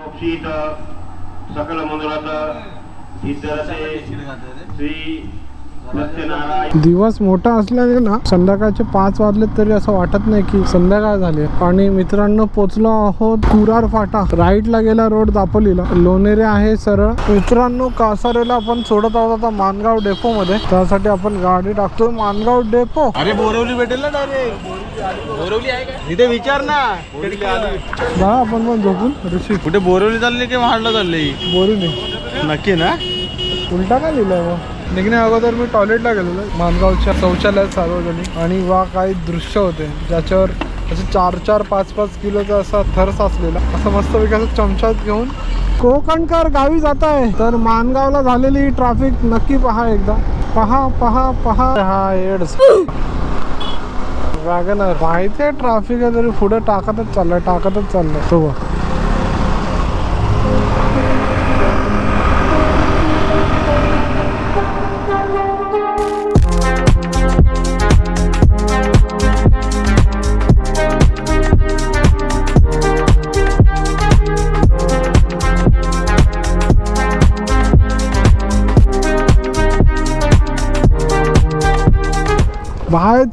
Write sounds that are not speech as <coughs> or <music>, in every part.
मनोक्षित सकल मनोरथ सिद्धरथे श्री दिवस मोठा असल्याने ना संध्याकाळचे पाच वाजले तरी असं वाटत नाही की संध्याकाळ झाली. आणि मित्रांनो पोचलो आहोत कुरार फाटा. राईटला गेला रोड दापोलीला. लोणेरे आहे सरळ. मित्रांनो कासारेला आपण सोडत आहोत आता मानगाव डेपो मध्ये त्यासाठी आपण गाडी टाकतो. मानगाव डेपो. अरे बोरवली भेटेल ना डायरेक्ट. बोरवली आहे का विचार ना. जा आपण पण झोपून. ऋषी. कुठे बोरवली चालली की महाडला चालली? बोलून नक्की ना? उलटा काय लिहिलंय मग निघण्या अगोदर मी टॉयलेटला गेलेलो. मानगावच्या शौचालयात सार्वजनिक. आणि वा काही दृश्य होते. ज्याच्यावर असं चार चार पाच पाच किलोचा असा थर साचलेला असं मस्त असं चमच्यात घेऊन कोकणकर गावी जात आहे तर मानगावला झालेली ट्रॅफिक नक्की पहा एकदा. पहा पहा पहा. हा एड्स वॅगनर. माहिती आहे ट्रॅफिक आहे तरी पुढे टाकतच चाललंय टाकतच चाललंय. तो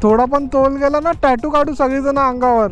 थोडा पण तोल गेला ना टॅटू काढू सगळेजण अंगावर.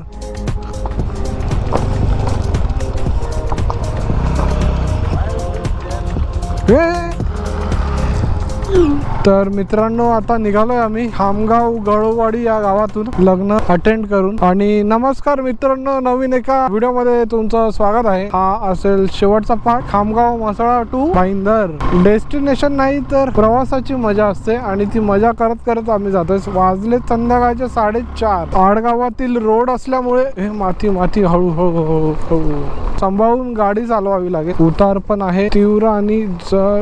तर मित्रांनो आता निघालोय आम्ही खामगाव गळोवाडी या गावातून लग्न अटेंड करून. आणि नमस्कार मित्रांनो नवीन एका व्हिडिओमध्ये तुमचं स्वागत आहे. हा असेल शेवटचा part Khamgaon Mhasala to Bhayander. Destination नाही तर प्रवासाची मजा असते आणि ती मजा करत करत आम्ही जातोय. वाजले संध्याकाळचे साडेचार. आडगावातील रोड असल्यामुळे हे माती माती हळूहळू हळू सांभाळून गाडी चालवावी लागेल. उतार पण आहे. तीव्र आणि जर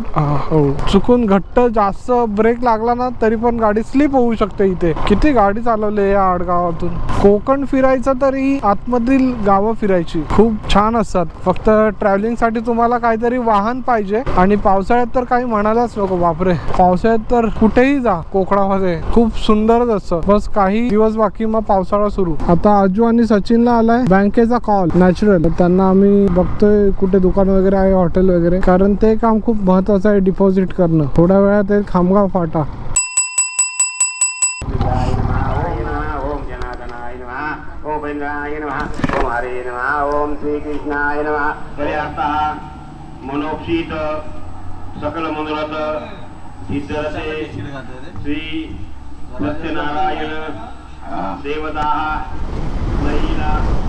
चुकून घट्ट जास्त ब्रेक लागला ना तरी पण गाडी स्लिप होऊ शकते इथे. किती गाडी चालवली या आडगावातून. कोकण फिरायचं तरी आतमधील गावं फिरायची. खूप छान असतात. फक्त ट्रॅव्हलिंगसाठी तुम्हाला काहीतरी वाहन पाहिजे. आणि पावसाळ्यात तर काही म्हणायलाच नको बापरे. पावसाळ्यात तर कुठेही जा कोकणामध्ये. खूप सुंदरच असतं. बस काही दिवस बाकी मग पावसाळा सुरू. आता आजू आणि सचिनला आलाय बँकेचा कॉल नॅचरल त्यांना आम्ही बघतोय कुठे दुकान वगैरे आहे हॉटेल वगैरे. कारण ते काम खूप महत्वाचं आहे डिपॉझिट करणं. थोड्या वेळात येईल खामगाव फाटा ओम नमः ओम इंद्राय नमः. ओम हरे नमः. ओम श्री कृष्णाय नमः. पर्याप्तः मनोक्षित सकल मनोरथ सिद्धरथे श्री सत्यनारायण देवता महिला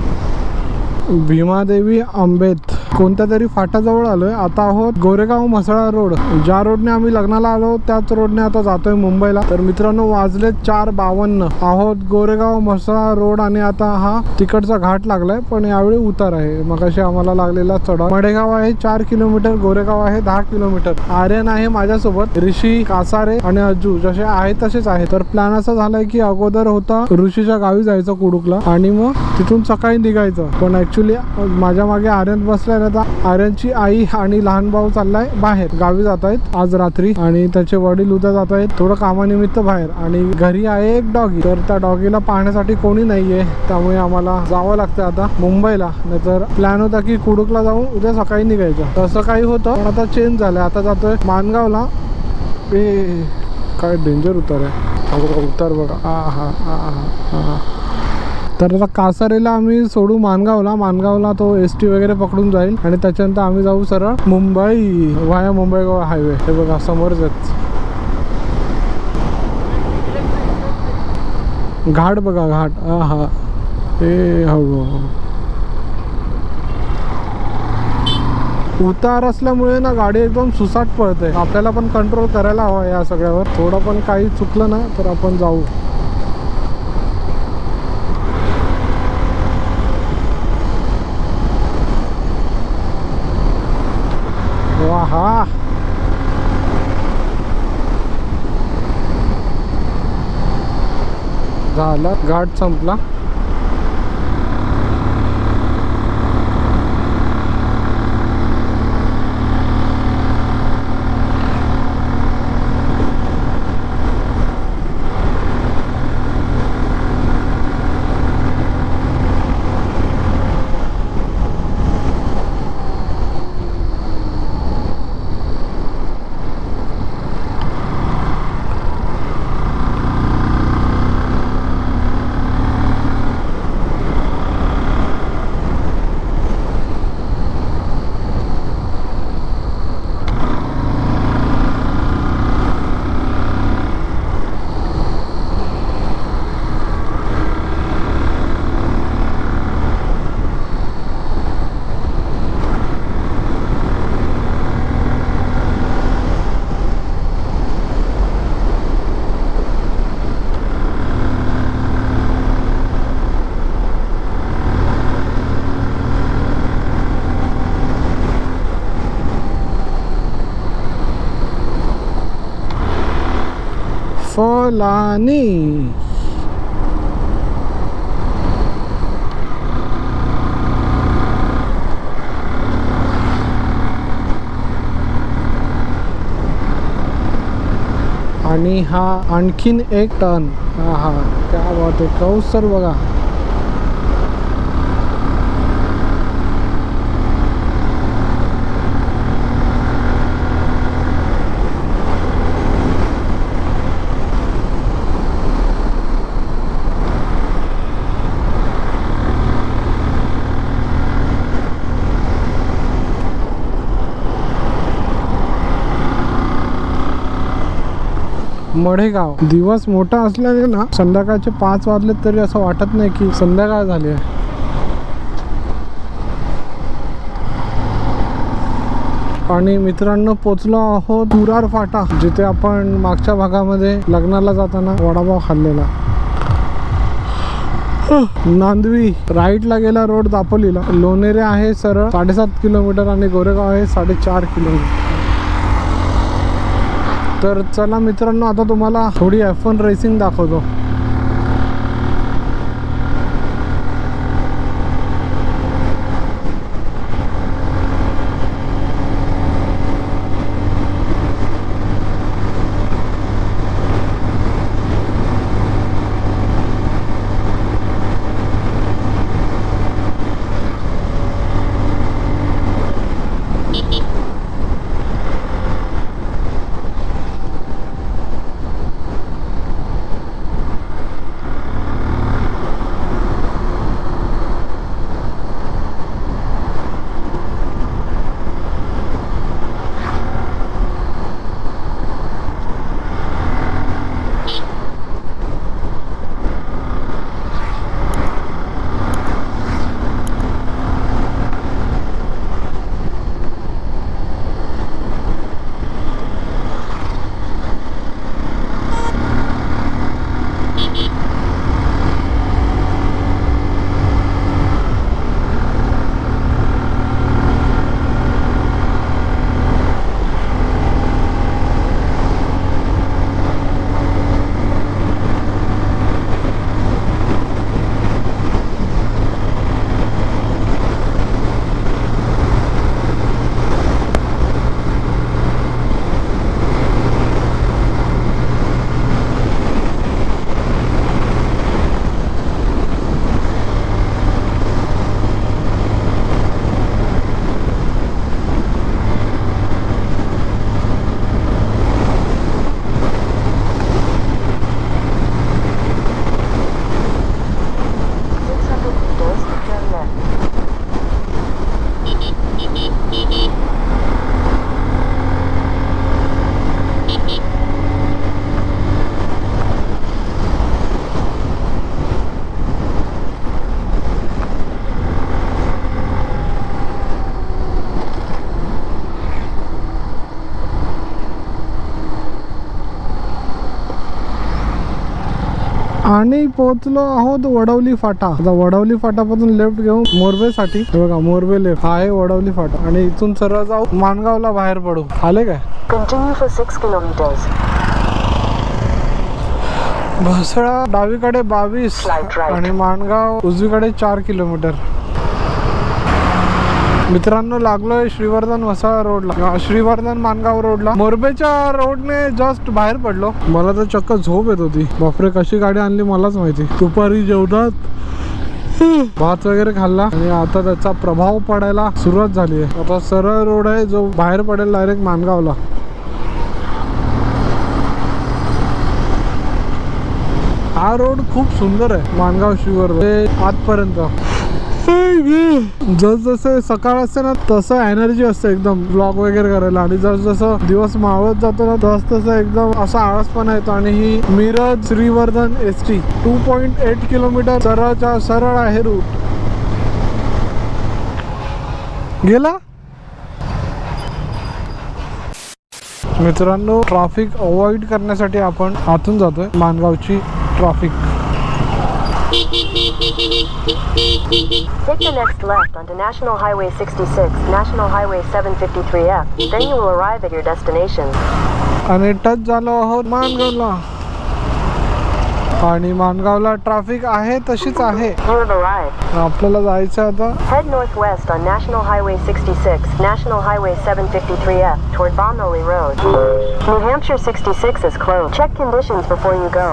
भीमादेवी आंबेत. कोणत्या तरी फाटाजवळ आलोय. आता आहोत गोरेगाव म्हसळा रोड. ज्या रोडने आम्ही लग्नाला आलो त्याच रोडने आता जातोय मुंबईला. तर मित्रांनो वाजले चार बावन्न. आहोत गोरेगाव म्हसळा रोड आणि आता हा तिकडचा घाट लागलाय पण यावेळी उतार आहे. मगाशी आम्हाला लागलेला चढा मडेगाव आहे चार किलोमीटर गोरेगाव आहे दहा किलोमीटर. आर्यन आहे माझ्यासोबत. ऋषी कासारे आणि अजू जसे आहे तसेच आहे तर प्लॅन असा झालाय की अगोदर होता ऋषीच्या गावी जायचं कुडुकला आणि मग तिथून सकाळी निघायचं. पण ॲक्च्युली माझ्या मागे आर्यन बसलाय ना आता आर्यनची आई आणि लहान भाऊ चाललाय बाहेर. गावी जात आहेत आज रात्री आणि त्याचे वडील उद्या जात आहेत थोडं कामानिमित्त बाहेर. आणि घरी आहे एक डॉगी तर त्या डॉगीला पाहण्यासाठी कोणी नाहीये. त्यामुळे आम्हाला जावं लागतं आता मुंबईला. नाहीतर प्लॅन होता की कुडुकला जाऊन उद्या सकाळी निघायचं. तसं काही होतं पण आता चेंज झालं आता जातोय मानगावला. ए काय डेंजर उतार आहे. उतार बघा. आ हा आ हा आ तर आता कासारेला आम्ही सोडू मानगावला. मानगावला तो एस टी वगैरे पकडून जाईल. आणि त्याच्यानंतर आम्ही जाऊ सरळ मुंबई वाया मुंबई गोवा हायवे हे बघा समोरच घाट बघा घाट. हा ए हो, हो, हो. उतार असल्यामुळे ना गाडी एकदम सुसाट पळते. आपल्याला पण कंट्रोल करायला हवा या सगळ्यावर. थोडं पण काही चुकलं ना तर आपण जाऊ. झाला घाट संपला. Lani. आणि हा आणखीन एक टन हा हा त्या बात कौसर बघा मढेगाव दिवस मोठा असल्याने ना संध्याकाळचे पाच वाजले तरी असं वाटत नाही की संध्याकाळ झाली आहे. आणि मित्रांनो पोचलो आहोत तुरार फाटा जिथे आपण मागच्या भागामध्ये लग्नाला जाताना वडापाव खाल्लेला. नांदवी राईटला गेला रोड दापोलीला. लोणेरे आहे सरळ साडेसात किलोमीटर आणि गोरेगाव आहे साडेचार किलोमीटर. तर चला मित्रांनो आता तुम्हाला थोडी एफ वन रेसिंग दाखवतो. आणि पोहोचलो आहोत वडवली फाटा. आता वडवली फाटापासून लेफ्ट घेऊ मोरबेसाठी हे बघा मोरबे लेफ्ट हा आहे वडवली फाटा. आणि इथून सरळ जाऊ माणगावला बाहेर पडू. आले काय? Continue for 6 kilometers. भसळा डावीकडे बावीस. आणि माणगाव उजवीकडे चार किलोमीटर. मित्रांनो लागलोय श्रीवर्धन वसाळा रोडला. श्रीवर्धन मानगाव रोडला. मोरबेच्या रोडने जस्ट बाहेर पडलो. मला तर चक्क झोप येत होती. बापरे कशी गाडी आणली मलाच माहिती. दुपारी जेवणात भात वगैरे खाल्ला. आणि आता त्याचा प्रभाव पडायला सुरुवात झाली आहे. आता सरळ रोड आहे जो बाहेर पडेल डायरेक्ट मानगावला. हा रोड खूप सुंदर आहे मानगाव शिवर आजपर्यंत आतपर्यंत जस जसं सकाळ असते ना तसं एनर्जी असते एकदम. ब्लॉग वगैरे करायला. आणि जस जसं दिवस मावळत जातो ना तस तसं एकदम असा आळसपणा येतो. आणि ही Miraj Shrivardhan S T two point eight kilometre सरळच्या सरळ आहे रूट गेला? मित्रांनो ट्रॅफिक अवॉइड करण्यासाठी आपण आतून जातोय. मानगावची traffic Take the next left onto National Highway 66, National Highway 753F. Then you will arrive at your destination. आणि टच झालो आहोत मानगावला आणि मानगावला ट्रॅफिक आहे तशीच आहे You have arrived. आपल्याला जायचं आहे आता Head northwest on National Highway 66, National Highway 753F, toward Bonoli Road. New Hampshire 66 is closed. Check conditions before you go.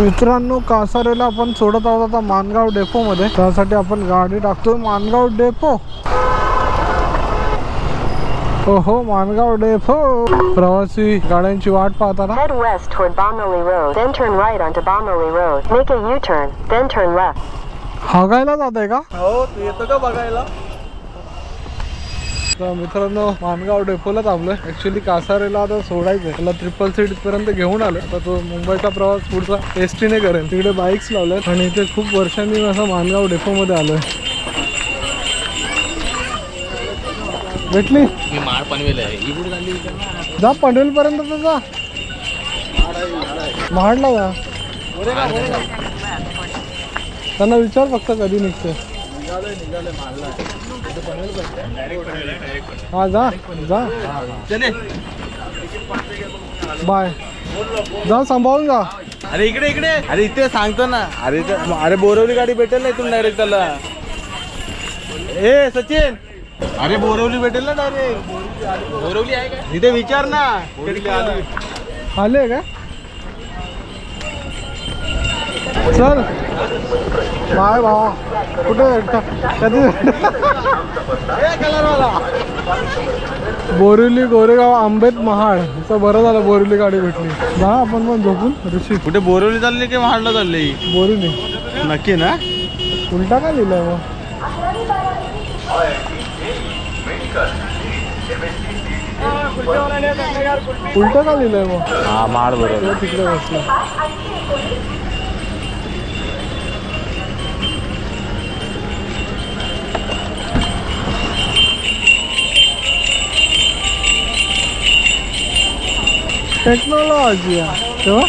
मित्रांनो कासारेला आपण सोडत आहोत आता मानगाव डेपो मध्ये त्यासाठी आपण गाडी टाकतोय मानगाव डेपो. हो हो मानगाव डेपो. प्रवासी गाड्यांची वाट पाहताना. Head west toward Bonoli Road, then turn right onto Bonoli Road. Make a U-turn, then turn left. हागायला जात आहे का? हो तू येतो का बघायला? तर मित्रांनो मानगाव डेपोला थांबलोय. ऍक्च्युली कासारेला आता सोडायचंय. त्याला ट्रिपल सीट पर्यंत घेऊन आलोय. आता तो मुंबईचा प्रवास पुढचा एस टीने करेल. तिकडे बाईक्स लावल्यात आणि इथे खूप वर्षांनी असं मानगाव डेपोमध्ये आलोय. भेटली? मी माळ पनवेल जा पनवेल पर्यंत तर जा. महाडला जा. त्यांना विचार फक्त कधी निघते हा जा जा. बाय. जा सांभाळून जा. अरे इकडे इकडे. अरे इथे सांगतो ना. अरे अरे बोरवली गाडी भेटेल ना इथून डायरेक्ट त्याला. ए सचिन. अरे बोरवली भेटेल ना डायरेक्ट बोरवली आहे का? इथे विचार ना. आले का? चल बाय भावा. कुठे कधी? बोरिवली गोरेगाव आंबेत महाड. असं बरं झालं बोरिवली गाडी भेटली. जा आपण पण झोपून ऋषी. कुठे बोरवली चालली की महाडला चालली? बोरिवली. नक्की ना? उलटा का लिहिलंय मग उलटा का लिहिलंय मग हा महाड बरोबर. तिकडे बसला. टेक्नॉलॉजी तेव्हा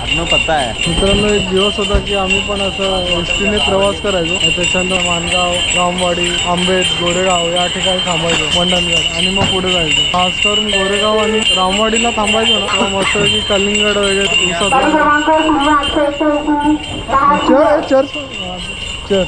आपलं पत्ता आहे. मित्रांनो एक दिवस होता की आम्ही पण असं एस टीने प्रवास करायचो. त्याच्यानंतर मानगाव रामवाडी आंबेत गोरेगाव या ठिकाणी थांबायचो मंडणगड. आणि मग पुढे जायचो. खास करून गोरेगाव आणि रामवाडीला थांबायचो ना. तेव्हा मस्त की कलिंगड वगैरे दिसत चर चर चर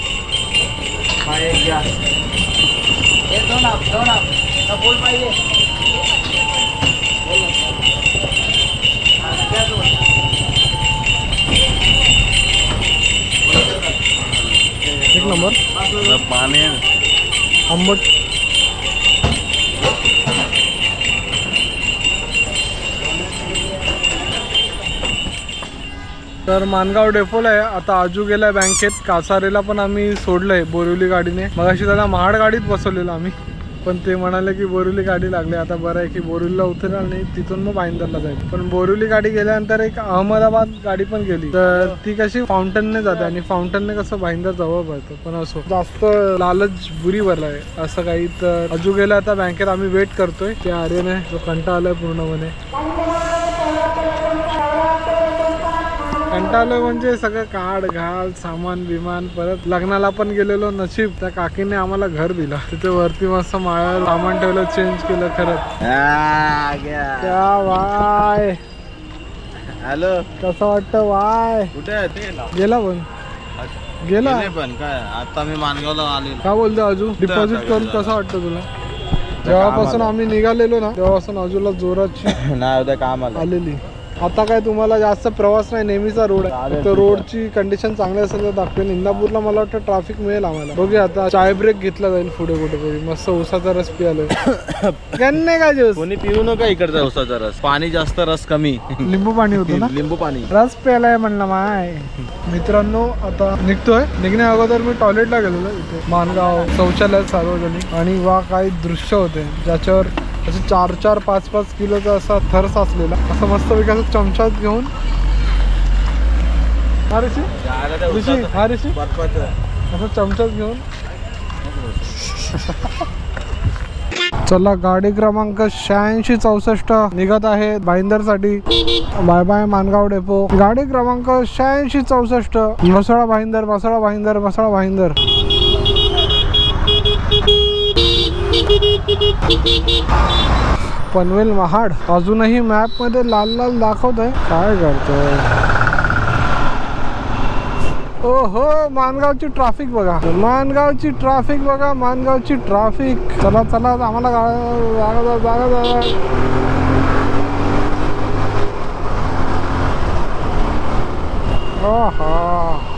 एक नंबर. पाणी आंबट. तर मानगाव डेपोला आहे. आता आजू गेलाय बँकेत कासारेला पण आम्ही सोडलंय बोरिवली गाडीने. मगाशी त्याला महाड गाडीत बसवलेलं आम्ही. पण ते म्हणाले की बोरिवली गाडी लागली आता बरं आहे की बोरिवलीला उतरणार आणि तिथून मग भाईंदरला जाईल. पण बोरिवली गाडी गेल्यानंतर एक अहमदाबाद गाडी पण गेली. तर ती कशी फाउंटनने जाते आणि फाउंटनने कसं भाईंदर जवळ पडतं पण असो. जास्त लालच बुरी भरलाय असं काही तर. अजू गेलं आता बँकेत आम्ही वेट करतोय. त्या आर्यने जो कंटा आलाय पूर्णपणे. कंटाळलोय म्हणजे सगळं काढ घाल सामान विमान परत लग्नाला पण गेलेलो नशीब. त्या काकीने आम्हाला घर दिलं. तिथे वरती मस्त माळ्यावर सामान ठेवलं चेंज केलं खरंच. त्या वाय? हॅलो. कसं वाटतं वाय? कुठे आहे? ते गेला. पण. गेला? गेले पण काय? आता मी मानगावला आलेलो. काय बोलतो अजू डिपॉझिट करून कसं वाटतं तुला? जेव्हापासून आम्ही निघालेलो ना तेव्हापासून अजूला जोराची <laughs> नाही उद्या काम आलं आलेली. आता काय तुम्हाला जास्त प्रवास नाही नेहमीचा रोड आहे. तर रोडची कंडिशन चांगली असेल तर दाखवेल इंदापूरला मला वाटतं ट्रॅफिक मिळेल आम्हाला. बघूया आता चाय ब्रेक घेतला जाईल पुढे कुठेतरी. मस्त उसाचा रस पियालोय <coughs> गन्ने का ज्यूस कोणी पिऊ नका इकडचा उसाचा रस. पाणी जास्त रस कमी. लिंबू पाणी होतं ना? <laughs> लिंबू पाणी. रस प्यायलाय म्हणलं माय. मित्रांनो आता निघतोय. निघण्या अगोदर मी टॉयलेटला गेलेलो इथे. मानगाव शौचालय सार्वजनिक. आणि वा काही दृश्य होते. ज्याच्यावर असे चार चार पाच पाच किलोचा असा थर साचलेला असं मस्त असं चमच्यात घेऊन. हा ऋषी? ऋषी हा ऋषी? असं चमच्यात घेऊन. चला गाडी क्रमांक शहाऐंशी चौसष्ट निघत आहे भाईंदरसाठी बाय बाय मानगाव डेपो. गाडी क्रमांक शहाऐंशी चौसष्ट. मसळा भाईंदर मसळा भाईंदर मसळा भाईंदर. पनवेल महाड. अजूनही मॅपमध्ये लाल लाल दाखवत आहे. काय करतोय? ओ हो मानगावची ट्रॅफिक बघा. मानगावची ट्रॅफिक बघा मानगावची ट्रॅफिक चला चला आम्हाला गा- जागा जा- जागा जागा हा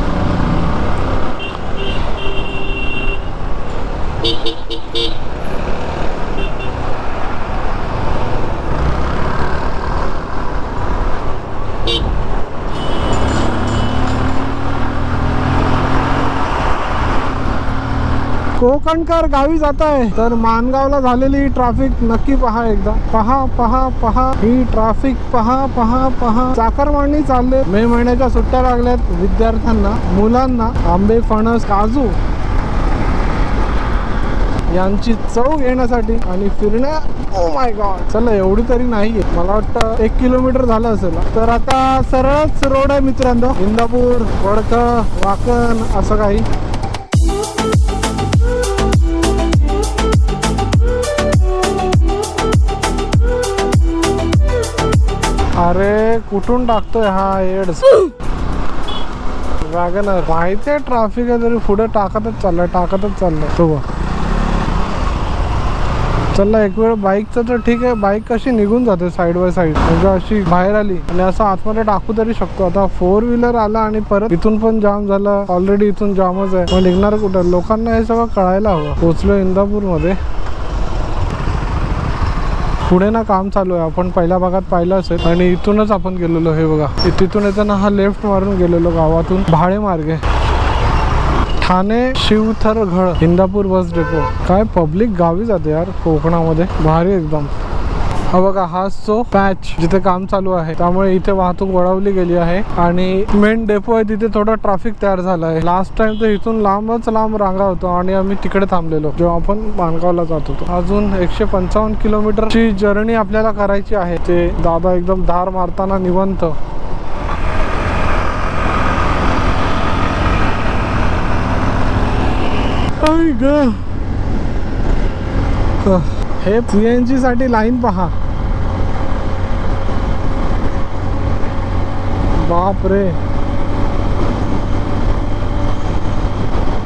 कोकणकर गावी जात आहे. तर मानगावला झालेली ट्रॅफिक नक्की पहा एकदा. पहा पहा पहा. ही ट्रॅफिक पहा पहा पहा. चाकरमानी चालले. मे महिन्याच्या सुट्ट्या लागल्यात विद्यार्थ्यांना मुलांना. आंबे फणस काजू यांची चव घेण्यासाठी आणि फिरण्या ओ माय गॉड चला एवढी तरी नाहीये. मला वाटतं एक किलोमीटर झालं असेल. तर आता सरळच रोड आहे मित्रांनो. इंदापूर वडक वाकण असं काही. अरे कुठून टाकतोय हा एड्स वॅगनर माहिती आहे आहे तरी पुढे टाकतच चाललंय टाकतच चाललंय. तो चला एक वेळ बाईकचं तर ठीक आहे बाईक कशी निघून जाते साईड बाय साईड म्हणजे अशी बाहेर आली आणि असं आतमध्ये टाकू तरी शकतो. आता फोर व्हीलर आला आणि परत इथून पण जाम झाला. ऑलरेडी इथून जामच आहे. मग निघणार कुठं? लोकांना हे सगळं कळायला हवं. पोचलो इंदापूरमध्ये पुढे ना काम चालू आहे. आपण पहिल्या भागात पाहिलं असेल आणि इथूनच आपण गेलेलो हे बघा. तिथून येताना हा लेफ्ट मारून गेलेलो गावातून भाळे मार्गे. ठाणे शिवथरघळ इंदापूर बस डेपो काय पब्लिक गावी जाते यार कोकणामध्ये. भारी एकदम. हा बघा हाच तो पॅच जिथे काम चालू आहे त्यामुळे इथे वाहतूक वळवली गेली आहे. आणि मेन डेपो आहे तिथे थोडं ट्रॅफिक तयार झालं आहे. लास्ट टाइम तर इथून लांबच लांब रांगा होतो आणि आम्ही तिकडे थांबलेलो जेव्हा आपण मानगावला जात होतो. अजून एकशे पंचावन्न किलोमीटरची जर्नी आपल्याला करायची आहे. ते दादा एकदम धार मारताना निवंत. आई ग. हे सीएनजी साठी लाईन पहा. बाप रे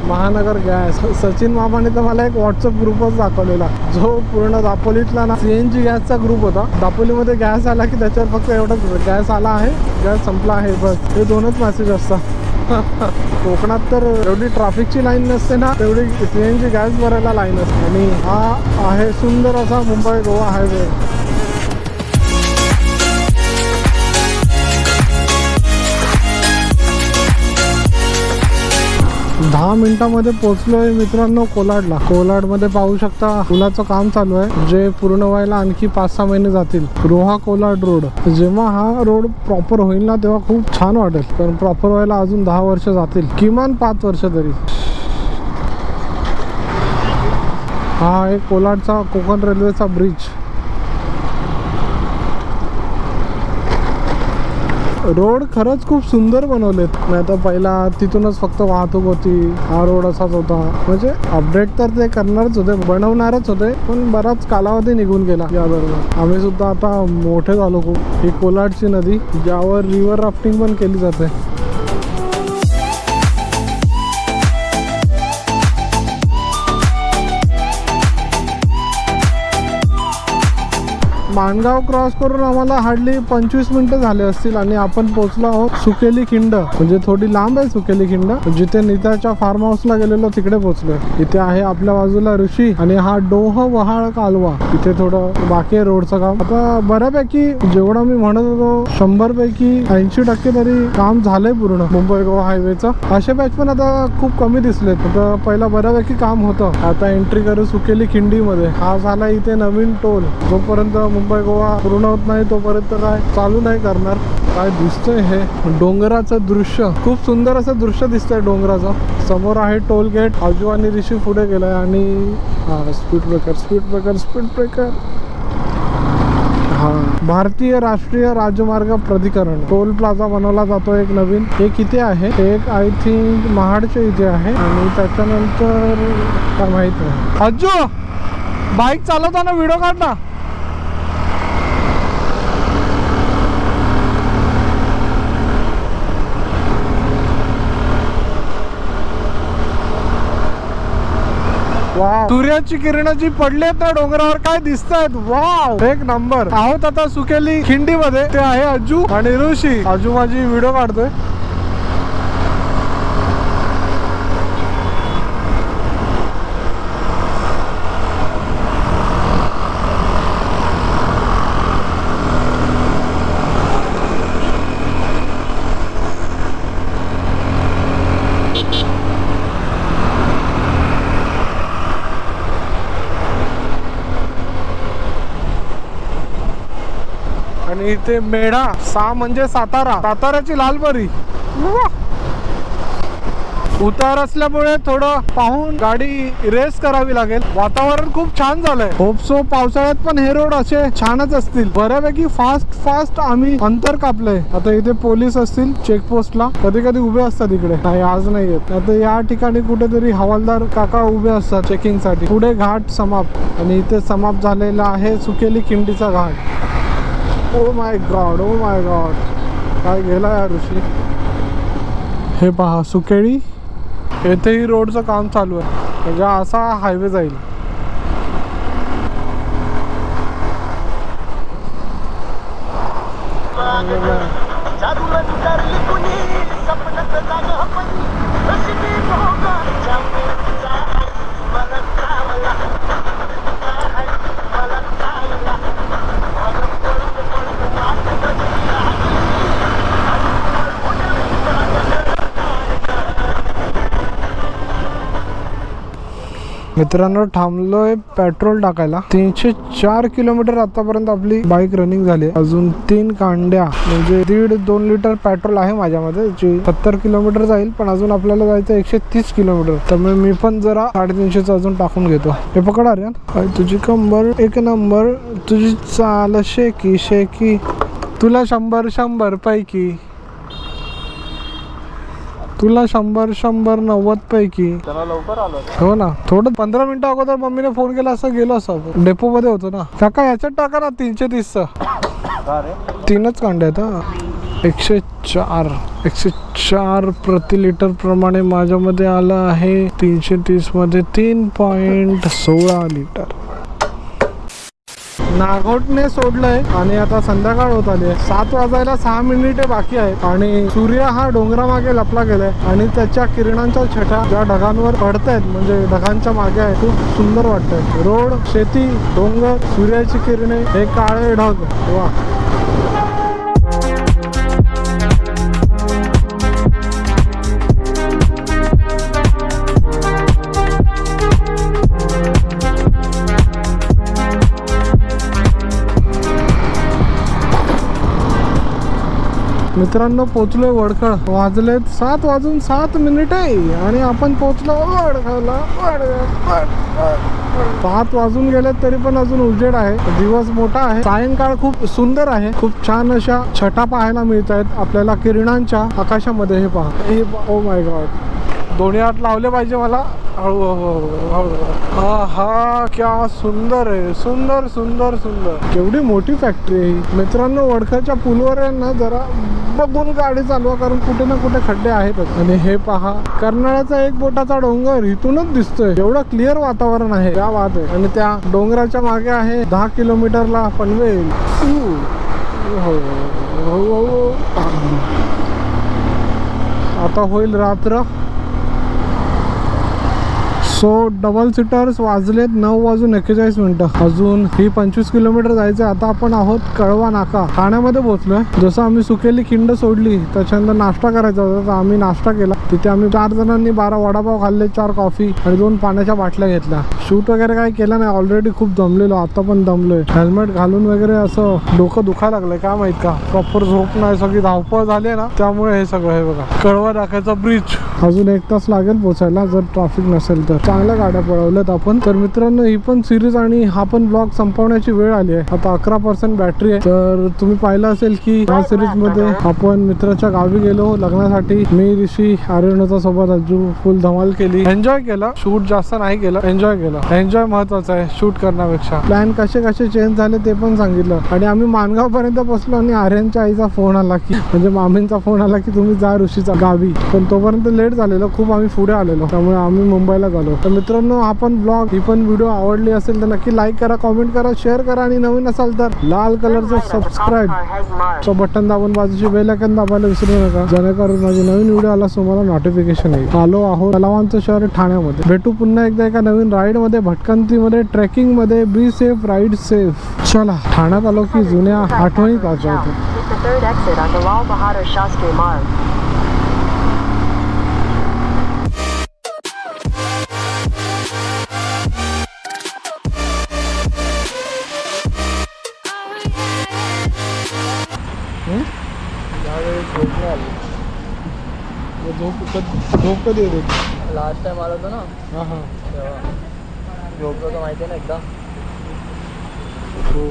महानगर गॅस. सचिन मामाने तर मला एक व्हॉट्सअप ग्रुपच दाखवलेला. जो पूर्ण दापोलीतला ना सीएनजी गॅसचा ग्रुप होता. दापोलीमध्ये गॅस आला की त्याच्यावर फक्त एवढंच. गॅस आला आहे गॅस संपला आहे बस. हे दोनच मेसेज असतात. कोकणात तर एवढी ट्रॅफिकची लाईन नसते ना तेवढी सीएनजी गॅस भरायला लाईन असते. आणि हा आहे सुंदर असा मुंबई गोवा हायवे दहा मिनिटामध्ये पोहोचलोय मित्रांनो कोलाडला. कोलाडमध्ये पाहू शकता पुलाचं काम चालू आहे. जे पूर्ण व्हायला आणखी पाच सहा महिने जातील. रोहा कोलाड रोड. जेव्हा हा रोड प्रॉपर होईल ना तेव्हा खूप छान वाटेल. पण प्रॉपर व्हायला अजून दहा वर्ष जातील. किमान पाच वर्ष तरी. हा एक कोलाडचा कोकण रेल्वेचा ब्रिज रोड खरंच खूप सुंदर बनवलेत. नाही तर पहिला तिथूनच फक्त वाहतूक होती. हा रोड असाच होता. म्हणजे अपडेट तर ते करणारच होते बनवणारच होते पण बराच कालावधी निघून गेला या दरम्यान. आम्ही सुद्धा आता मोठे झालो खूप. ही कोलाडची नदी ज्यावर रिव्हर राफ्टिंग पण केली जाते. माणगाव क्रॉस करून आम्हाला हार्डली पंचवीस मिनिटं झाले असतील आणि आपण पोहोचलो आहोत सुकेली खिंड. म्हणजे थोडी लांब आहे सुकेली खिंड. जिथे नीताच्या फार्म हाऊसला गेलेलो तिकडे पोहोचलोय. इथे आहे आपल्या बाजूला ऋषी आणि हा डोह वहाळ कालवा. इथे थोडं बाकी आहे रोडचं काम. आता बऱ्यापैकी जेवढं मी म्हणत होतो शंभर पैकी ऐंशी टक्के तरी काम झालंय पूर्ण मुंबई गोवा हायवेचं असे बॅच पण आता खूप कमी दिसलेत. आता पहिला बऱ्यापैकी काम होतं. आता एंट्री करू सुकेली खिंडीमध्ये. हा झाला इथे नवीन टोल जोपर्यंत मुंबई गोवा पूर्ण होत नाही तोपर्यंत काय चालू नाही करणार. काय दिसतंय हे? डोंगराचं दृश्य. खूप सुंदर असं दृश्य दिसतंय डोंगराचं. समोर आहे टोल गेट आजू आणि ऋषी पुढे गेलाय आणि हा speed breaker speed breaker speed breaker हा भारतीय राष्ट्रीय राजमार्ग प्राधिकरण. टोल प्लाझा बनवला जातो एक नवीन. हे किती आहे? एक आय थिंक महाडच्या इथे आहे. आणि त्याच्यानंतर काय माहीत नाही. अज्जू बाईक चालवताना व्हिडिओ काढ ना वाव सूर्याची किरण जी पडली त्या डोंगरावर काय दिसत आहेत वाव एक नंबर आहोत आता सुकेली खिंडी मध्ये ते आहे अजू आणि ऋषी. अजू माझी व्हिडिओ काढतोय. आणि इथे मेढा सा म्हणजे सातारा. साताऱ्याची लालबरी. उतार असल्यामुळे थोडं पाहून गाडी रेस करावी लागेल. वातावरण खूप छान झालंय. होपसो पावसाळ्यात पण हे रोड असे छानच असतील. बऱ्यापैकी फास्ट फास्ट आम्ही अंतर कापलंय. आता इथे पोलीस असतील चेकपोस्टला कधी कधी उभे असतात इकडे. नाही आज नाही येत. आता या ठिकाणी कुठेतरी हवालदार काका उभे असतात चेकिंगसाठी. पुढे घाट समाप्त. आणि इथे समाप्त झालेला आहे सुकेली किमटीचा घाट. Oh my God oh my God काय गेला या ऋषी? हे पहा सुकेळी येथेही रोडचं काम चालू आहे. म्हणजे असा हायवे जाईल. मित्रांनो थांबलोय पेट्रोल टाकायला. तीनशे चार किलोमीटर आतापर्यंत आपली बाईक रनिंग झाली आहे. अजून तीन कांड्या म्हणजे दीड दोन लिटर पेट्रोल आहे माझ्यामध्ये जे सत्तर किलोमीटर जाईल पण अजून आपल्याला जायचं एकशे तीस किलोमीटर. त्यामुळे मी पण जरा साडेतीनशेच अजून टाकून घेतो. हे पकड आर्यन. तुझी कंबर एक नंबर. तुझी चाल शेकी शेकी. तुला शंभर शंभर पैकी. तुला शंभर शंभर नव्वद पैकी. त्याला लवकर आलो. हो ना. थोडं पंधरा मिनिटं अगोदर मम्मीने फोन केला असं गेलो असं. डेपो मध्ये होतो ना. काका याच्यात टाका ना तीनशे तीसचं तीनच कांडे आहेत एकशे चार. एकशे चार प्रति लिटर प्रमाणे माझ्यामध्ये आलं आहे. तीनशे तीसमध्ये तीन पॉइंट सोळा लिटर. नागोटने सोडलंय आणि आता संध्याकाळ होत आली आहे. सात वाजायला सहा मिनिटे बाकी आहेत आणि सूर्य हा डोंगरामागे लपला गेलाय आणि त्याच्या किरणांच्या छटा ज्या ढगांवर पडतायत म्हणजे ढगांच्या मागे आहे खूप सुंदर वाटतंय. रोड शेती डोंगर सूर्याची किरणे हे काळे ढग. वा. मित्रांनो पोचलोय वडखळ. वाजलेत सात वाजून सात मिनिटे आणि आपण पोचलो वडखळला. सात वाजून गेले तरी पण अजून उजेड आहे. दिवस मोठा आहे. सायंकाळ खूप सुंदर आहे. खूप छान अशा छटा पाहायला मिळत आहेत आपल्याला किरणांच्या आकाशामध्ये हे पहा. हे ओ माय गॉड दोन्ही हात लावले पाहिजे मला. हळू हळू हा हा क्या सुंदर आहे. सुंदर सुंदर सुंदर. केवढी मोठी फॅक्टरी आहे मित्रांनो वडखाच्या पुलवर आहे ना जरा बघून गाडी चालवा कारण कुठे ना कुठे खड्डे आहेतच. आणि हे पहा कर्नाळ्याचा एक बोटाचा डोंगर इथूनच दिसतोय. एवढं क्लिअर वातावरण आहे. त्या वाद आहे. आणि त्या डोंगराच्या मागे आहे दहा किलोमीटरला पनवेल. हो, हो, हो, हो. आता होईल रात्र. सो डबल सीटर्स वाजलेत नऊ वाजून एक्केचाळीस मिनिटं. अजून ही पंचवीस किलोमीटर जायचं आता आपण आहोत कळवा नाका. ठाण्यामध्ये पोहोचलोय. जसं आम्ही सुकेली खिंड सोडली त्याच्यानंतर नाश्ता करायचा होता. तर आम्ही नाश्ता केला. तिथे आम्ही चार जणांनी बारा वडापाव खाल्ले चार कॉफी आणि दोन पाण्याच्या बाटल्या घेतल्या. शूट वगैरे काही केलं नाही. ऑलरेडी खूप दमलेलो. आता पण दमलोय. हेल्मेट घालून वगैरे असं डोकं दुखायला लागलंय. काय माहीत का? प्रॉपर झोप नाही. सगळी धावपळ झाली आहे ना? त्यामुळे हे सगळं हे बघा. कळवा नाक्याचा ब्रिज अजून एक तास लागेल पोचायला. जर ट्रॅफिक नसेल तर. चांगल्या गाड्या पळवल्यात आपण. तर मित्रांनो ही पण सिरीज आणि हा पण ब्लॉग संपवण्याची वेळ आली आहे. आता अकरा पर्सेंट बॅटरी आहे. तर तुम्ही पाहिलं असेल की या सिरीजमध्ये आपण मित्राच्या गावी गेलो. लग्नासाठी मी ऋषी आर्यनचा सोबत अजून फुल धमाल केली. एन्जॉय केलं. शूट जास्त नाही केलं. एन्जॉय केलं. एन्जॉय महत्वाचं आहे शूट करण्यापेक्षा. प्लॅन कसे कसे चेंज झाले ते पण सांगितलं. आणि आम्ही मानगाव पर्यंत बसलो आणि आर्यनच्या आईचा फोन आला की म्हणजे मामींचा फोन आला की तुम्ही जा ऋषीचा गावी. पण तोपर्यंत लेट झालेलो. खूप आम्ही पुढे आलेलो. त्यामुळे आम्ही मुंबईला झालो तर मित्रांनो आपण ब्लॉग ही पण व्हिडिओ आवडली असेल तर नक्की लाईक करा कॉमेंट करा शेअर करा आणि नवीन असाल तर लाल कलरचं सबस्क्राईब बटन दाबून बाजूची बेलायकन दाबायला विसरू नका. जेणेकरून माझी नवीन व्हिडिओ आला तुम्हाला नोटिफिकेशन येईल. आलो आहोत तलावांचं शहर ठाण्यामध्ये. भेटू पुन्हा एकदा एका नवीन राईडमध्ये भटकंतीमध्ये ट्रेकिंगमध्ये. बी सेफ राईड सेफ चला ठाण्यात आलो की जुन्या आठवणी ताज्या झोप कध- झोप कधी येते? लास्ट टाइम आला होता ना. हा हा. तेव्हा. झोपलो तर माहिती आहे ना एकदा. हो.